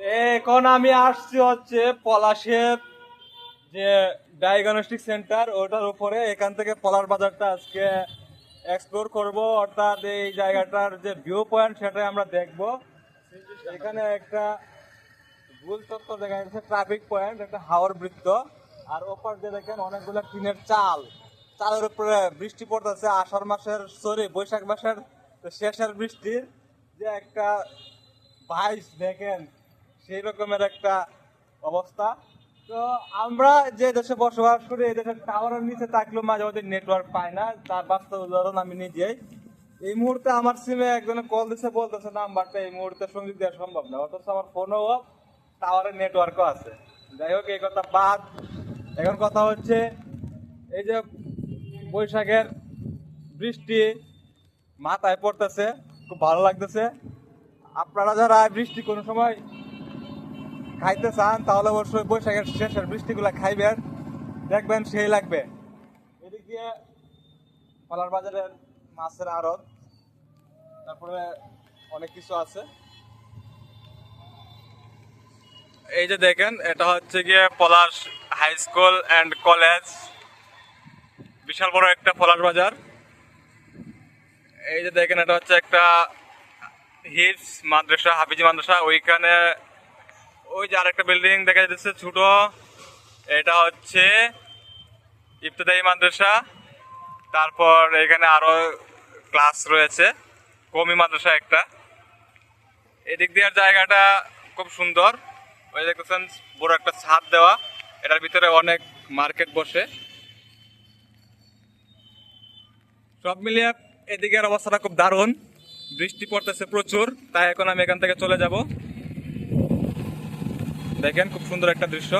এখন আমি আসছি হচ্ছে পলাশের যে ডায়াগনস্টিক সেন্টার ওটার উপরে। এখান থেকে পলার বাজারটা আজকে এক্সপ্লোর করব। অর্থাৎ এই জায়গাটার যে ভিউ পয়েন্ট সেটাই আমরা দেখব। এখানে একটা ভুল তথ্য দেখা যাচ্ছে ট্রাফিক পয়েন্ট একটা হাওয়ার বৃত্ত। আর ওপর দিয়ে দেখেন অনেকগুলো টিনের চাল। চালের উপরে বৃষ্টি পড়তেছে। আষাঢ় মাসের সরি বৈশাখ মাসের শেষের বৃষ্টির যে একটা ভাইস দেখেন। সেই রকমের একটা অবস্থা। তো আমরা যে দেশে বসবাস করি, এই দেশের টাওয়ারের নিচে থাকলেও মাঝে মাঝে নেটওয়ার্ক পায় না। তার বাস্তব উদাহরণ আমি নিজেই। এই মুহূর্তে আমার সিমে একজনে কল দিছে, বলতেছে নাম্বারটা এই মুহূর্তে সংযোগ দেওয়া সম্ভব না। অথচ আমার ফোনও টাওয়ারের নেটওয়ার্কও আছে। যাই হোক, এই কথা বাদ। এখন কথা হচ্ছে, এই যে বৈশাখের বৃষ্টি মাথায় পড়তেছে, খুব ভালো লাগতেছে। আপনারা যারা বৃষ্টি কোনো সময় খাইতে চান তাহলে অবশ্যই বৈশাখের শেষের বৃষ্টিগুলা খাইবেন। দেখবেন সেই লাগবে। এদিক দিয়ে বাজারের মাছের আড়ত, তারপরে অনেক কিছু আছে। এই যে দেখেন, এটা হচ্ছে গিয়ে Palash high school and college বিশাল বড় একটা পলাশ বাজার। এই যে দেখেন, এটা হচ্ছে একটা হিপস মাদ্রাসা, হাফিজি মাদ্রাসা। ওইখানে ওই যে আরেকটা বিল্ডিং দেখা যাচ্ছে ছোট। এটা হচ্ছে ইফতেদায়ী মাদ্রাসা। তারপর এখানে আরও ক্লাস রয়েছে কমি মাদ্রাসা একটা। এদিক দিয়ে জায়গাটা খুব সুন্দর। ওই দেখতেছেন, বড় একটা ছাদ দেওয়া। এটার ভিতরে অনেক মার্কেট বসে। সব মিলিয়ে এদিকের অবস্থাটা খুব দারুণ। বৃষ্টি পড়তেছে প্রচুর, তাই এখন আমি এখান থেকে চলে যাব। দেখেন খুব সুন্দর একটা দৃশ্য।